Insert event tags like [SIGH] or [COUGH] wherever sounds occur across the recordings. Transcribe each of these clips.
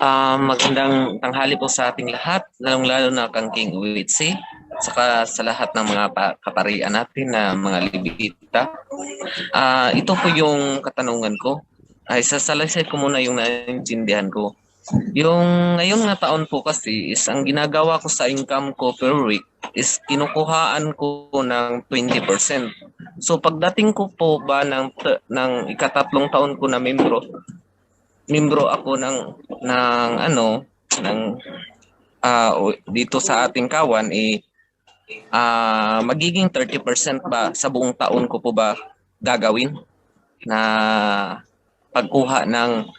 Ah, magandang tanghali po sa ating lahat, lalong-lalo na kang King Uwitsi, saka sa lahat ng mga pa- kaparian natin na mga libita. Ah, ito po yung katanungan ko. Ay, sasalaysay ko muna yung naintindihan ko. Yung ngayong na taon po kasi is ang ginagawa ko sa income ko per week is kinukuhaan ko ng 20%. So pagdating ko po ba ng, ng ikatatlong taon ko na membro, membro ako ng ng ano ng o- dito sa ating kawan eh ah, magiging 30% ba sa buong taon ko po ba gagawin na pagkuha ng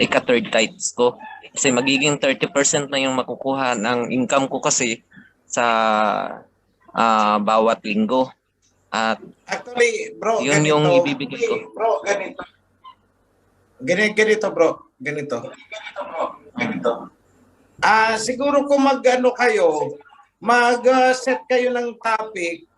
ika-third tithes ko kasi magiging 30% na yung makukuha ng income ko kasi sa ah, bawat linggo at Actually, bro, Yun ganito. yung ibibigay ko. Bro, ganito. Ganito, ganito bro. Ganito. Ganito. Ah, siguro kung mag-ano kayo, mag-set kayo ng topic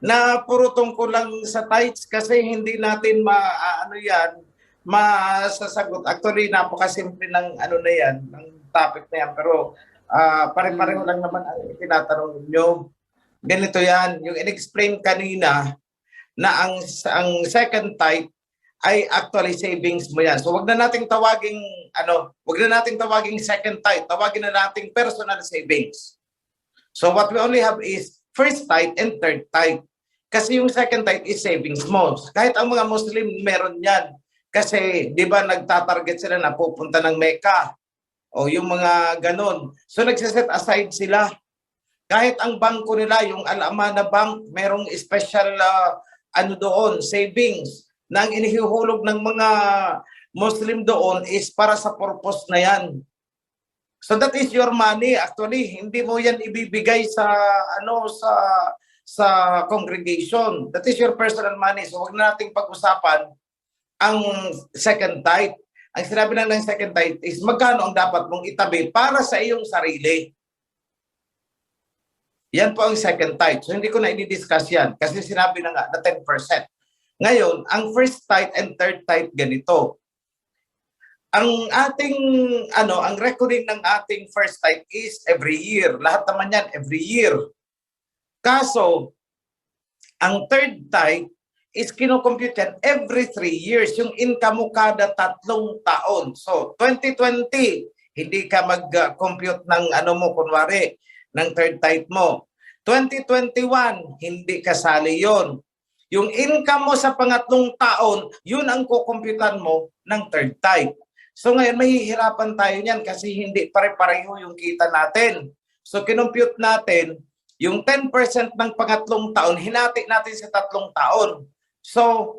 na puro tungkol lang sa tights kasi hindi natin ma ah, ano yan masasagot. Actually, napakasimple ng ano na yan, ng topic na yan. Pero ah pare-pareho lang naman ang tinatanong nyo. Ganito yan, yung in-explain kanina na ang ang second type ay actually savings mo yan. So wag na nating tawaging ano, wag na nating tawaging second type, tawagin na nating personal savings. So what we only have is first type and third type. Kasi yung second type is savings mo. Kahit ang mga Muslim meron yan. Kasi 'di ba nagtatarget sila na pupunta ng Mecca o yung mga ganon. So nagsiset aside sila. Kahit ang bangko nila, yung Al-Amana Bank, merong special ah, ano doon, savings na ang inihuhulog ng mga Muslim doon is para sa purpose na yan. So that is your money actually. Hindi mo yan ibibigay sa ano sa sa congregation. That is your personal money. So wag na nating pag-usapan ang second type. Ang sinabi lang ng second type is magkano ang dapat mong itabi para sa iyong sarili. Yan po ang second type. So hindi ko na i-discuss yan kasi sinabi na nga na 10%. Ngayon, ang first type and third type ganito. Ang ating ano, ang recording ng ating first type is every year. Lahat naman yan every year. Kaso, ang third type is kinocompute yan every three years. Yung income mo kada tatlong taon. So, 2020, hindi ka mag-compute ng ano mo, kunwari, ng third type mo. 2021, hindi kasali yon. Yung income mo sa pangatlong taon, yun ang kukumputan mo ng third type. So ngayon, mahihirapan tayo niyan kasi hindi pare-pareho yung kita natin. So kinumpute natin, yung 10% ng pangatlong taon, hinati natin sa tatlong taon. So,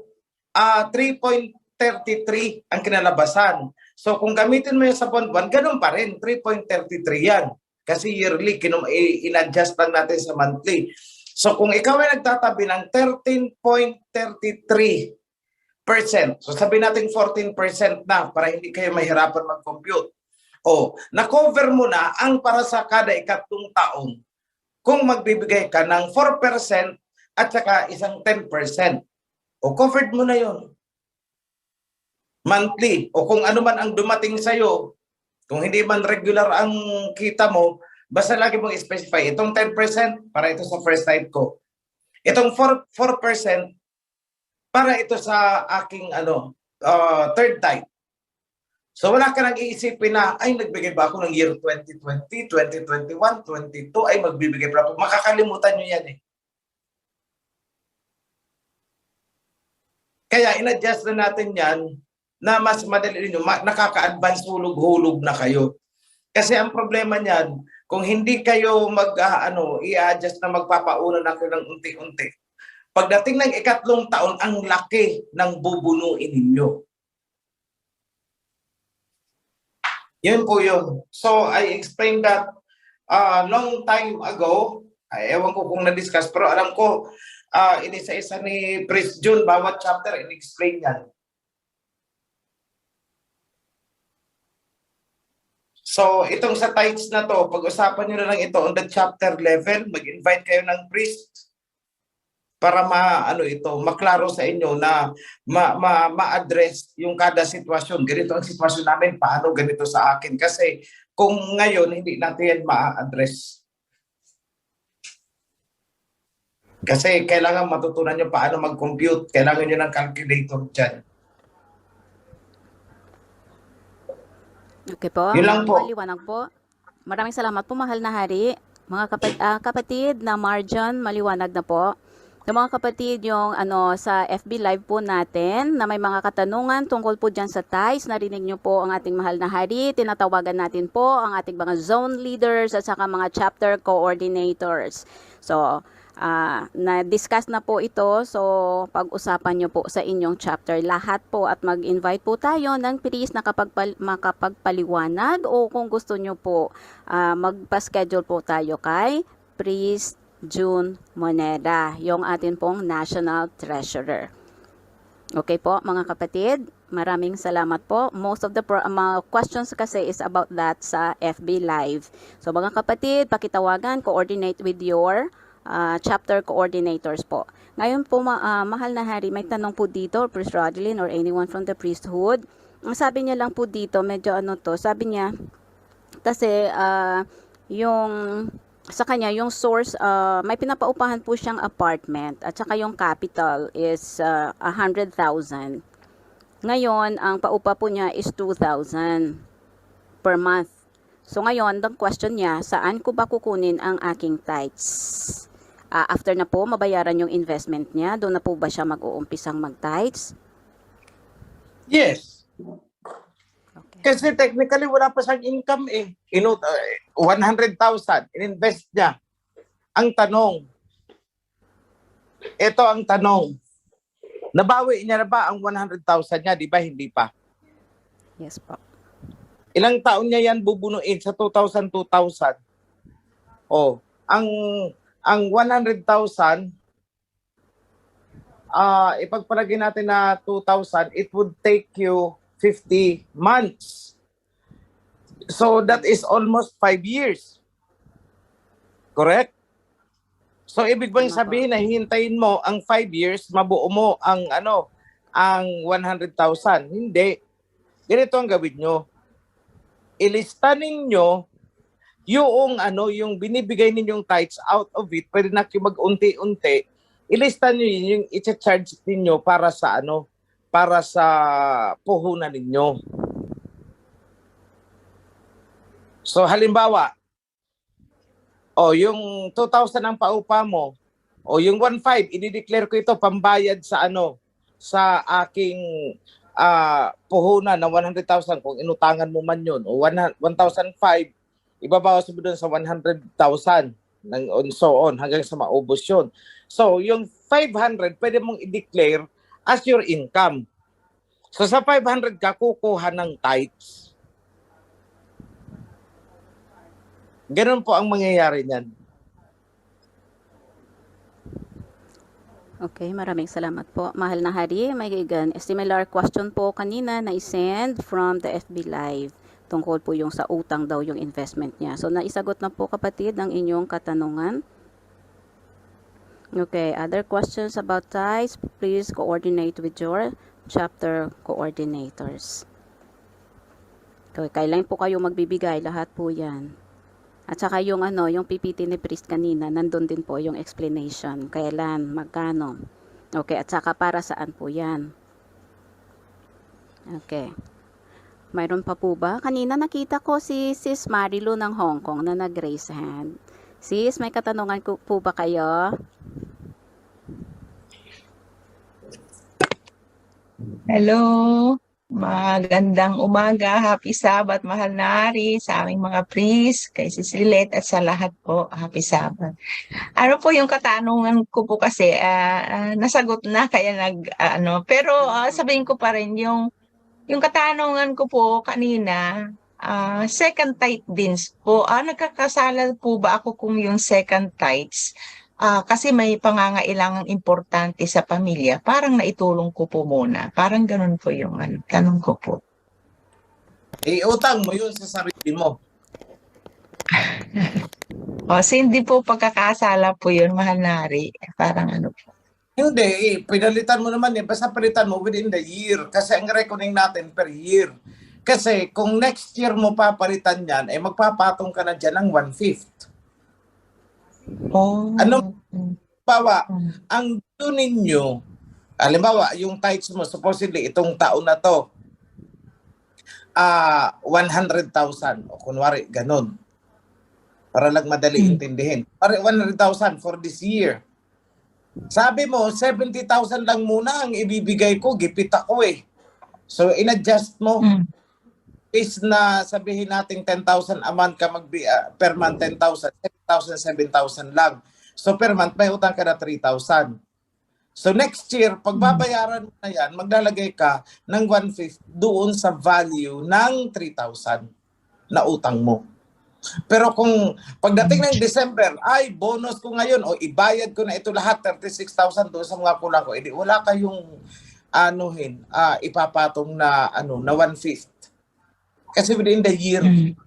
ah 3.33 ang kinalabasan. So kung gamitin mo yung sa buwan-buwan, ganun pa rin, 3.33 yan. Kasi yearly, kinum in-adjust lang natin sa monthly. So kung ikaw ay nagtatabi ng 13.33%, so sabi natin 14% na para hindi kayo mahirapan mag-compute. O, na-cover mo na ang para sa kada ikatlong taon kung magbibigay ka ng 4% at saka isang 10%. O, covered mo na yon monthly o kung ano man ang dumating sa'yo, kung hindi man regular ang kita mo, basta lagi mong specify, itong 10% para ito sa first type ko. Itong 4%, 4% para ito sa aking ano, uh, third type. So wala ka nang iisipin na, ay nagbigay ba ako ng year 2020, 2021, 22, ay magbibigay pa ako. Makakalimutan nyo yan eh. Kaya in-adjust na natin yan na mas madali ninyo, nakaka-advance hulog-hulog na kayo. Kasi ang problema niyan, kung hindi kayo mag ah, ano, i-adjust na magpapauna na kayo ng unti-unti. Pagdating ng ikatlong taon, ang laki ng bubunuin ninyo. Yun po yun. So, I explained that uh, long time ago. Ay, ewan ko kung na-discuss, pero alam ko, uh, inisa-isa ni Priest June, bawat chapter, in-explain yan. So, itong sa tithes na to, pag-usapan nyo na lang ito on the chapter level, mag-invite kayo ng priest. para ma ano ito, maklaro sa inyo na ma, ma, ma-address yung kada sitwasyon. Ganito ang sitwasyon namin, paano ganito sa akin kasi kung ngayon hindi natin yan ma-address. Kasi kailangan matutunan nyo paano mag-compute, kailangan nyo ng calculator dyan. Okay po. Yun lang po. Maliwanag po. Maraming salamat po, mahal na hari. Mga kapat, ah, kapatid na Marjan, maliwanag na po. Yung mga kapatid, yung ano, sa FB Live po natin, na may mga katanungan tungkol po dyan sa TIES, narinig nyo po ang ating mahal na hari. Tinatawagan natin po ang ating mga zone leaders at saka mga chapter coordinators. So, ah, na-discuss na po ito. So, pag-usapan nyo po sa inyong chapter lahat po at mag-invite po tayo ng priest na kapag makapagpaliwanag o kung gusto nyo po ah, magpa-schedule po tayo kay priest June Moneda, yung atin pong National Treasurer. Okay po, mga kapatid, maraming salamat po. Most of the mga questions kasi is about that sa FB Live. So mga kapatid, pakitawagan, coordinate with your ah, chapter coordinators po. Ngayon po, ma- ah, mahal na hari, may tanong po dito, Priest Rodelyn or anyone from the priesthood. Ang sabi niya lang po dito, medyo ano to, sabi niya, kasi ah, yung sa kanya yung source ah, may pinapaupahan po siyang apartment at saka yung capital is ah, 100,000. Ngayon, ang paupa po niya is 2,000 per month. So ngayon, the question niya, saan ko ba kukunin ang aking tithes? Ah, after na po mabayaran yung investment niya, doon na po ba siya mag-uumpisang mag-tithes? Yes. Okay. Kasi technically wala pa siyang income eh. Inu uh, 100,000 ininvest niya. Ang tanong, ito ang tanong, nabawi niya na ba ang 100,000 niya? Di ba hindi pa? Yes po. Ilang taon niya yan bubunuin sa 2,000, 2,000? Oh, ang ang 100,000 ah ipagpalagay natin na 2,000, it would take you 50 months. So that is almost 5 years. Correct? So ibig bang sabihin na hintayin mo ang 5 years, mabuo mo ang ano, ang 100,000? Hindi. Ganito ang gawin nyo. Ilista ninyo yung ano, yung binibigay ninyong tithes out of it, pwede na kayo mag-unti-unti, ilista nyo yun, yung i-charge ninyo para sa ano, para sa puhunan ninyo. So halimbawa, o yung 2,000 ang paupa mo, o yung 1,500, i-declare ko ito pambayad sa ano, sa aking ah, puhunan na 100,000 kung inutangan mo man yun, o 1,005, ibabawas mo dun sa 100,000 ng on so on hanggang sa maubos yun. So, yung 500, pwede mong i-declare as your income. So, sa 500 ka, kukuha ng tithes. Ganun po ang mangyayari niyan. Okay, maraming salamat po. Mahal na Hari, may gan similar question po kanina na isend from the FB Live tungkol po yung sa utang daw yung investment niya. So, naisagot na po kapatid ang inyong katanungan. Okay, other questions about ties, please coordinate with your chapter coordinators. Okay, kailan po kayo magbibigay? Lahat po yan. At saka yung ano, yung PPT ni Priest kanina, nandun din po yung explanation. Kailan, magkano. Okay, at saka para saan po yan. Okay. Mayroon pa po ba? Kanina nakita ko si Sis Marilu ng Hong Kong na nag-raise hand. Sis, may katanungan ko po ba kayo? Hello, magandang umaga, happy Sabbath, mahal na Ari, sa aming mga priest, kay Cecilet at sa lahat po, happy Sabbath. Ano po yung katanungan ko po kasi, ah, nasagot na kaya nag, ah, ano, pero ah, sabihin ko pa rin yung, yung katanungan ko po kanina, ah, second tithe din po, ah, nagkakasala po ba ako kung yung second tithes, Ah, kasi may pangangailangang importante sa pamilya, parang naitulong ko po muna. Parang ganun po yung ano, tanong ko po. Iutang mo yun sa sarili mo. [LAUGHS] O, so hindi po pagkakasala po yun, mahal na Ari. Parang ano po. Hindi, eh, pinalitan mo naman eh. Basta palitan mo within the year. Kasi ang reckoning natin per year. Kasi kung next year mo papalitan yan, eh magpapatong ka na dyan ng one-fifth. Oh. Ano? Bawa, Mm. ang due ninyo, halimbawa, yung tithes mo, supposedly, itong taon na to, ah 100,000. O kunwari, ganun. Para lang madali Hmm. intindihin. Pare 100,000 for this year. Sabi mo, 70,000 lang muna ang ibibigay ko, gipit ako eh. So, in-adjust mo Mm. is na sabihin natin 10,000 a month ka mag per month 10,000, 7,000, 7,000 lang. So per month may utang ka na 3,000. So next year, pag babayaran mo na yan, maglalagay ka ng 1/5 doon sa value ng 3,000 na utang mo. Pero kung pagdating ng December, ay bonus ko ngayon o ibayad ko na ito lahat 36,000 doon sa mga kulang ko, edi wala kayong anuhin, ah, ipapatong na ano na 1/5 kasi within the year. Mm.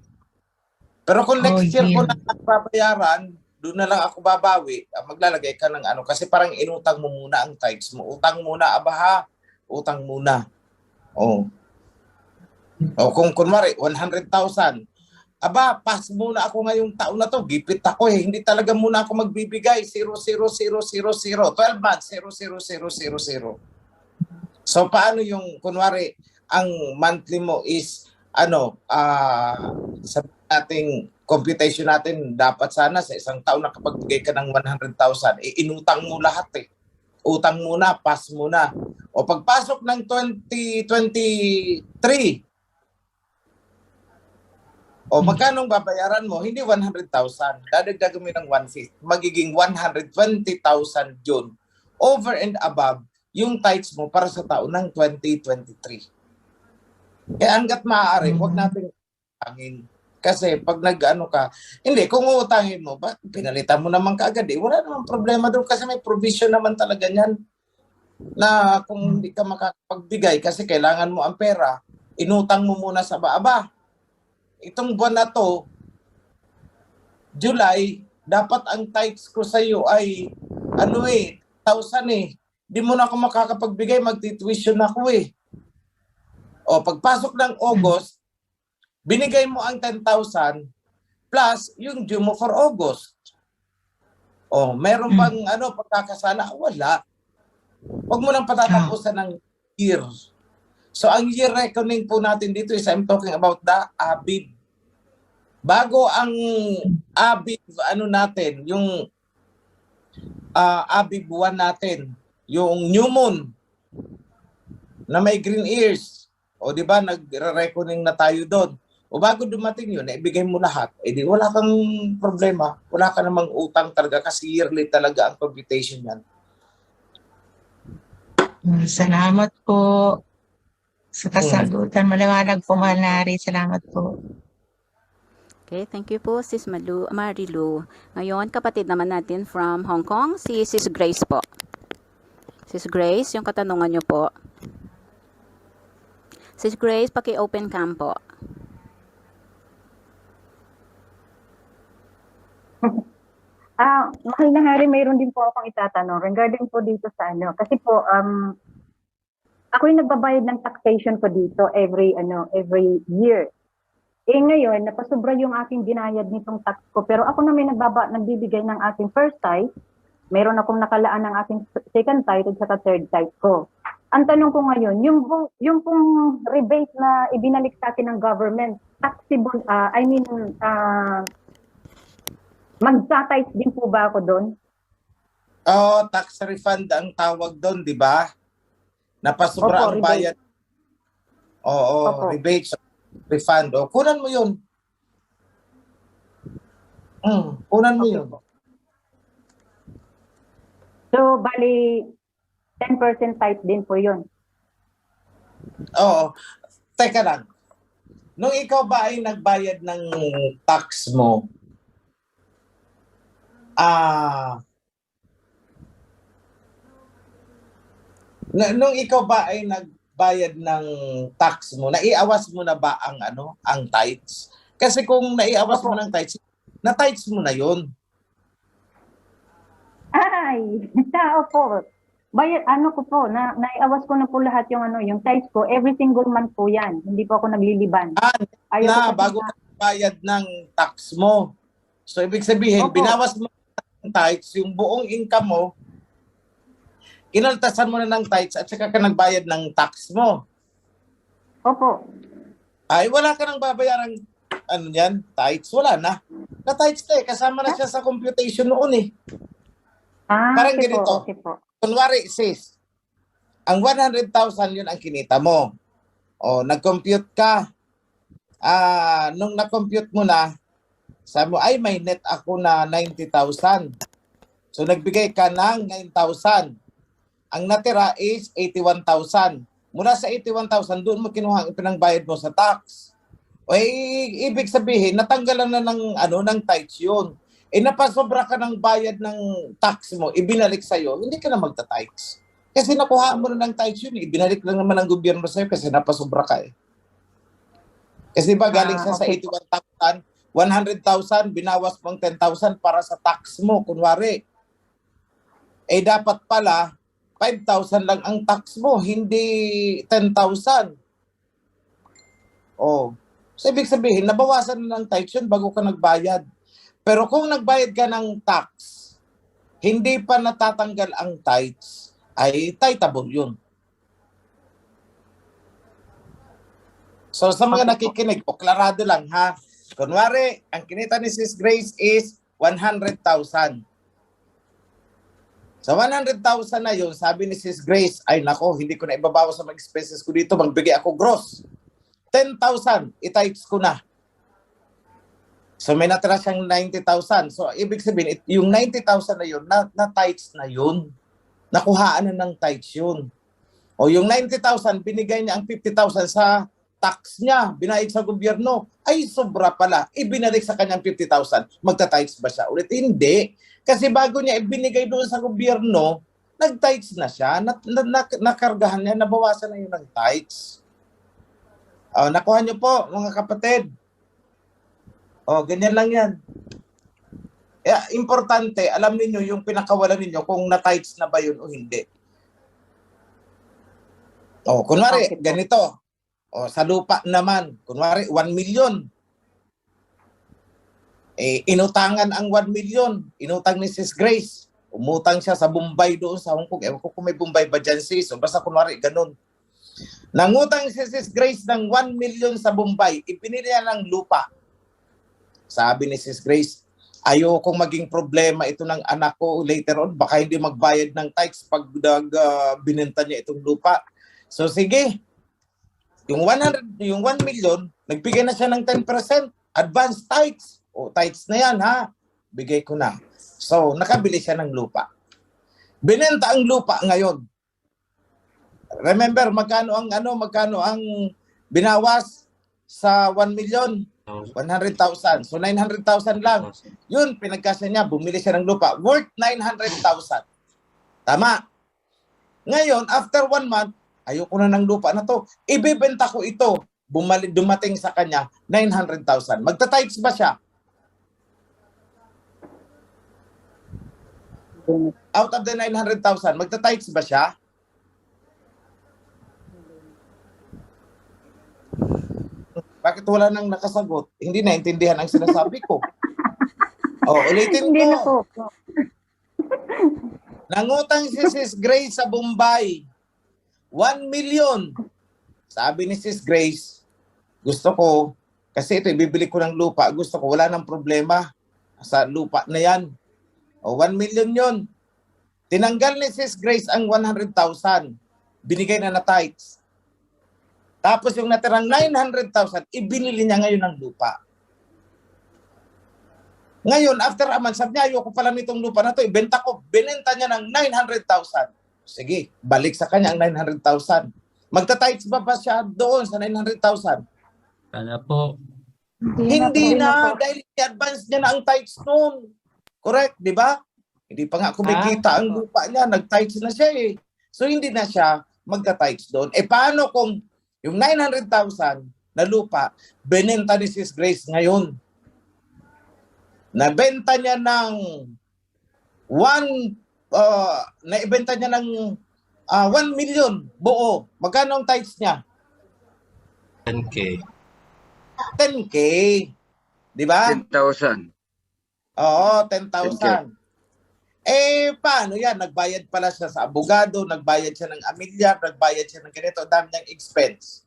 Pero kung next Oh, year ko na babayaran, doon na lang ako babawi, ah, maglalagay ka ng ano. Kasi parang inutang mo muna ang tithes mo. Utang muna, abaha. Utang muna. Oh. O kung kunwari, 100,000. Aba, pass muna ako ngayong taon na to. Gipit ako eh. Hindi talaga muna ako magbibigay. 00000. 12 months, 00000. So paano yung, kunwari, ang monthly mo is ano, ah sa ating computation natin, dapat sana sa isang taon nakapagbigay ka ng 100,000, eh, inutang mo lahat eh. Utang muna, pass muna. O pagpasok ng 2023, o magkano babayaran mo? Hindi 100,000. Dadagdagan mo ng 150. Magiging 120,000 yun. Over and above yung tithes mo para sa taon ng 2023. Kaya hanggat maaari, Mhm. huwag natin utangin. Kasi pag nag-ano ka, hindi, kung uutangin mo, ba, pinalitan mo naman kaagad eh. Wala namang problema doon kasi may provision naman talaga niyan na kung hindi ka makakapagbigay kasi kailangan mo ang pera, inutang mo muna sa baaba. Itong buwan na to, July, dapat ang tithes ko sa iyo ay ano eh, 1,000 eh. Di mo na ako makakapagbigay, magtituition ako eh. O pagpasok ng August, binigay mo ang 10,000 plus yung due mo for August. O, meron Hmm. bang ano pagkakasala? Wala. Huwag mo nang patatapusan ng year. So ang year reckoning po natin dito is I'm talking about the ABIB. Bago ang ABIB ano natin, yung ah ABIB 1 natin, yung new moon na may green ears. O di ba nagre-reckoning na tayo doon. O bago dumating yun, ibigay mo lahat. Eh di wala kang problema. Wala ka namang utang talaga kasi yearly talaga ang computation yan. Salamat po sa kasagutan. Maliwanag po, mahal na Hari. Salamat po. Okay, thank you po, Sis Malu, Marilu. Ngayon, kapatid naman natin from Hong Kong, si Sis Grace po. Sis Grace, yung katanungan nyo po. Sis Grace, paki-open cam po. Ah, mahal na hari, mayroon din po akong itatanong regarding po dito sa ano. Kasi po, um, ako yung nagbabayad ng taxation ko dito every, ano, every year. Eh ngayon, napasobra yung aking binayad nitong tax ko. Pero ako na may nagbaba, nagbibigay ng aking first tithe. Mayroon akong nakalaan ng aking second tithe at saka third tithe ko. Ang tanong ko ngayon, yung, yung pong rebate na ibinalik sa akin ng government, taxable, ah, I mean, ah, Magsa-tithe din po ba ako doon? Oh, tax refund ang tawag doon, di ba? Napasubra Opo, ang rebate. bayad. Oo, Opo. rebate, refund. O, kunan mo yun. Mm, kunan mo Okay yun. po. So, bali, 10% tithe din po yun. Oo. Teka lang. Nung ikaw ba ay nagbayad ng tax mo, ah, na, nung ikaw ba ay nagbayad ng tax mo, naiawas mo na ba ang ano, ang tithes? Kasi kung naiawas mo ng tithes, na tithes mo na 'yon. Ay, [LAUGHS] tao po. bayad, ano ko po, na, naiawas ko na po lahat yung ano, yung tithes ko. Every single month po yan. Hindi po ako nagliliban. Ah, Ayaw na bago na- bayad ng tax mo. So ibig sabihin, Opo. binawas mo ng tithes, yung buong income mo, inaltasan mo na ng tithes at saka ka nagbayad ng tax mo. Opo. Ay, wala ka nang babayarang ano yan, tithes, wala na. Na-tithes na eh, kasama na siya sa computation noon eh. Ah, Parang okay ganito. po, okay po. Kunwari, sis, ang 100,000 yun ang kinita mo. O, nag-compute ka. Ah, nung na-compute mo na, sabi mo, ay, may net ako na 90,000. So, nagbigay ka ng 9,000. Ang natira is 81,000. Mula sa 81,000, doon mo kinuha ang pinangbayad mo sa tax. O, eh, ibig sabihin, natanggalan na ng, ano, ng tithes yun eh napasobra ka ng bayad ng tax mo, ibinalik sa'yo, hindi ka na magta-tithes. Kasi nakuha mo na ng tithes yun, eh. ibinalik lang naman ng gobyerno sa'yo kasi napasobra ka eh. Kasi ba galing Ah, siya sa okay. 81,000, 100,000, binawas mo ang 10,000 para sa tax mo, kunwari. Eh dapat pala, 5,000 lang ang tax mo, hindi 10,000. Oh. So ibig sabihin, nabawasan na ng tithes yun bago ka nagbayad. Pero kung nagbayad ka ng tax, hindi pa natatanggal ang tithes, ay titable yun. So sa mga nakikinig, o klarado lang ha. Kunwari, ang kinita ni Sis Grace is 100,000. Sa 100,000 na yun, sabi ni Sis Grace, ay nako, hindi ko na ibabawas sa mga expenses ko dito, magbigay ako gross. 10,000, itites ko na. So may natira siyang 90,000. So ibig sabihin, it- yung 90,000 na yun, na, na tithes na yun. Nakuhaan na ng tithes yun. O yung 90,000, binigay niya ang 50,000 sa tax niya, binayad sa gobyerno. Ay, sobra pala. Ibinalik sa kanyang 50,000. Magta-tithes ba siya ulit? Hindi. Kasi bago niya ibinigay doon sa gobyerno, nag-tithes na siya, na, na, na- nakargahan niya, nabawasan na yun ng tithes. O, nakuha niyo po, mga kapatid. O, ganyan lang yan. Kaya, importante, alam niyo yung pinakawalan ninyo kung na-tights na ba yun o hindi. O, kunwari, ganito. O, sa lupa naman, kunwari, 1 million. Eh, inutangan ang 1 million. Inutang ni Sis Grace. Umutang siya sa Bombay doon sa Hong Kong. Ewan ko kung may Bombay ba dyan, sis. O, basta kunwari, ganun. Nangutang si Sis Grace ng 1 million sa Bombay. Ipinili niya ng lupa. Sabi ni Sis Grace, ayokong maging problema ito ng anak ko later on. Baka hindi magbayad ng tithes pag ah, binenta niya itong lupa. So sige, yung 100, yung 1 million, nagbigay na siya ng 10% advance tithes. O tithes na yan ha, bigay ko na. So nakabili siya ng lupa. Binenta ang lupa ngayon. Remember magkano ang ano, magkano ang binawas sa 1 million? 100,000. So 900,000 lang. Yun, pinagkasya niya, bumili siya ng lupa. Worth 900,000. Tama. Ngayon, after one month, ayoko na ng lupa na to. Ibibenta ko ito. Bumalik, dumating sa kanya, 900,000. Magta-tithes ba siya? Out of the 900,000, magta-tithes ba siya? Bakit wala nang nakasagot? Hindi naintindihan ang sinasabi ko. [LAUGHS] Oh, ulitin ko. Nangutang si Sis Grace sa Bombay. 1 million. Sabi ni Sis Grace, gusto ko, kasi ito, ibibili ko ng lupa. Gusto ko, wala nang problema sa lupa na yan. O, 1 million yon. Tinanggal ni Sis Grace ang 100,000. Binigay na na tithes. Tapos yung natirang 900,000, ibinili niya ngayon ng lupa. Ngayon, after a month, sabi niya, ayoko pala nitong lupa na to, ibenta ko. Binenta niya ng 900,000. Sige, balik sa kanya ang 900,000. Magta-tights ba pa siya doon sa 900,000? Sana po. Hindi po, na, po. dahil i-advance niya na ang tights noon. Correct, di ba? Hindi pa nga kumikita ang lupa niya, nag-tights na siya eh. So hindi na siya magta-tights doon. Eh paano kung yung 900,000 na lupa, benenta ni Sis Grace ngayon. Nabenta niya ng one, uh, naibenta niya ng ah 1 million buo. Magkano ang tithes niya? 10K. 10K. Di ba? 10,000. Oo, 10,000. Eh, paano yan? Nagbayad pala siya sa abogado, nagbayad siya ng amilyar, nagbayad siya ng ganito, dami niyang expense.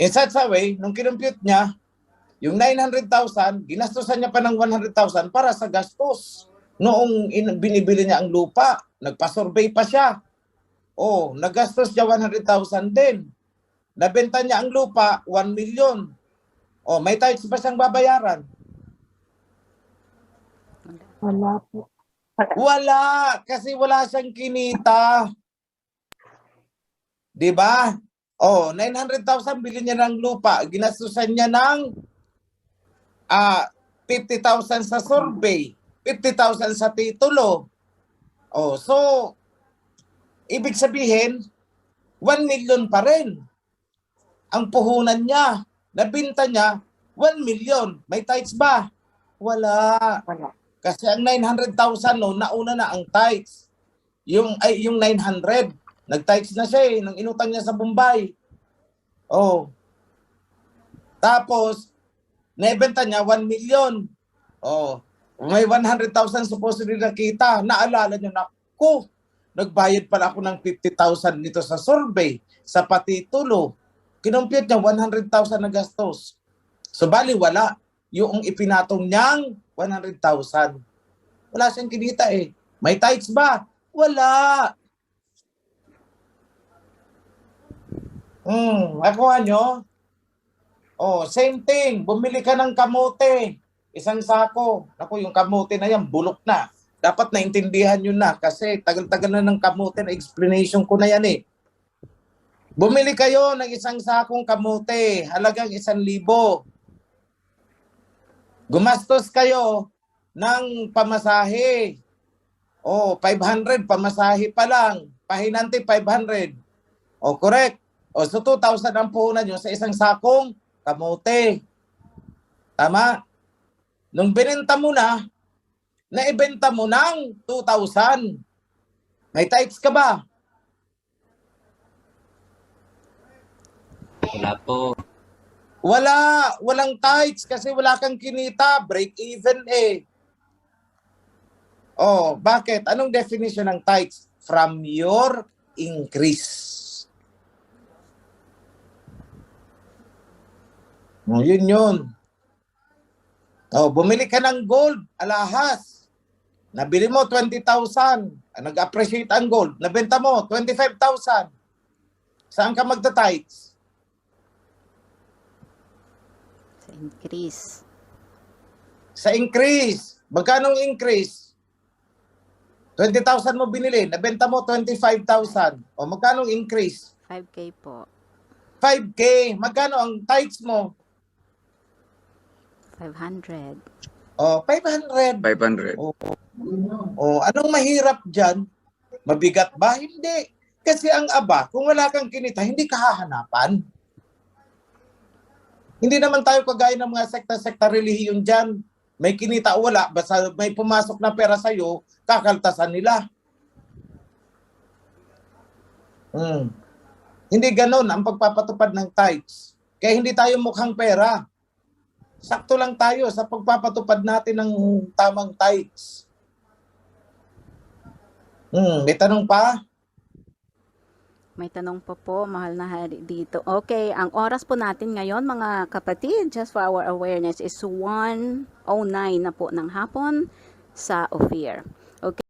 In such a way, nung kinumpute niya, yung 900,000, ginastosan niya pa ng 100,000 para sa gastos. Noong in- binibili niya ang lupa, nagpa-survey pa siya. Oh, nagastos niya 100,000 din. Nabenta niya ang lupa, 1 million. Oh, may tithes pa siyang babayaran. Wala po. Wala, kasi wala siyang kinita. 'Di ba? Oh, 900,000 bilhin niya ng lupa, ginastusan niya ng ah 50,000 sa survey, 50,000 sa titulo. Oh, so ibig sabihin 1 million pa rin. Ang puhunan niya, nabinta niya 1 million. May tithes ba? Wala. Wala. Kasi ang 900,000 no, nauna na ang tithes. Yung ay yung 900, nag-tithes na siya eh nang inutang niya sa Bombay. Oh. Tapos naibenta niya 1 million. Oh. May 100,000 supposedly nakita. Naalala niyo na, ko, nagbayad pala ako ng 50,000 nito sa survey, sa patitulo. Kinumpute niya 100,000 na gastos. So bali wala yung ipinatong niyang 100,000. Wala siyang kinita eh. May tithes ba? Wala. Hmm, nakuha nyo? Oh, same thing. Bumili ka ng kamote. Isang sako. Naku, yung kamote na yan, bulok na. Dapat naintindihan nyo na kasi tagal-tagal na ng kamote na explanation ko na yan eh. Bumili kayo ng isang sakong kamote, halagang isang libo. Gumastos kayo ng pamasahe. Oh, 500 pamasahe pa lang. Pahinante 500. Oh, correct. O so 2,000 ang puhunan nyo sa isang sakong kamote. Tama? Nung binenta mo na, naibenta mo ng 2,000. May tithes ka ba? Wala po. Wala, walang tithes kasi wala kang kinita, break even eh. Oh, bakit? Anong definition ng tithes? From your increase. Oh, yun yun. Oh, bumili ka ng gold, alahas. Nabili mo 20,000. Ah, Nag-appreciate ang gold. Nabenta mo 25,000. Saan ka magta-tithes? Sa increase. sa increase. Magkano increase? 20,000 mo binili, nabenta mo 25,000. O magkano increase? 5K po. 5K. Magkano ang tithes mo? 500. O 500. 500. O, o anong mahirap dyan? Mabigat ba? Hindi. Kasi ang aba, kung wala kang kinita, hindi ka hahanapan. Hindi naman tayo kagaya ng mga sekta-sekta relihiyon dyan. May kinita o wala, basta may pumasok na pera sa'yo, kakaltasan nila. Hmm. Hindi ganon ang pagpapatupad ng tithes. Kaya hindi tayo mukhang pera. Sakto lang tayo sa pagpapatupad natin ng tamang tithes. Hmm, may tanong pa? May tanong pa po, mahal na hari dito. Okay, ang oras po natin ngayon mga kapatid, just for our awareness, is 1.09 na po ng hapon sa Ophir. Okay.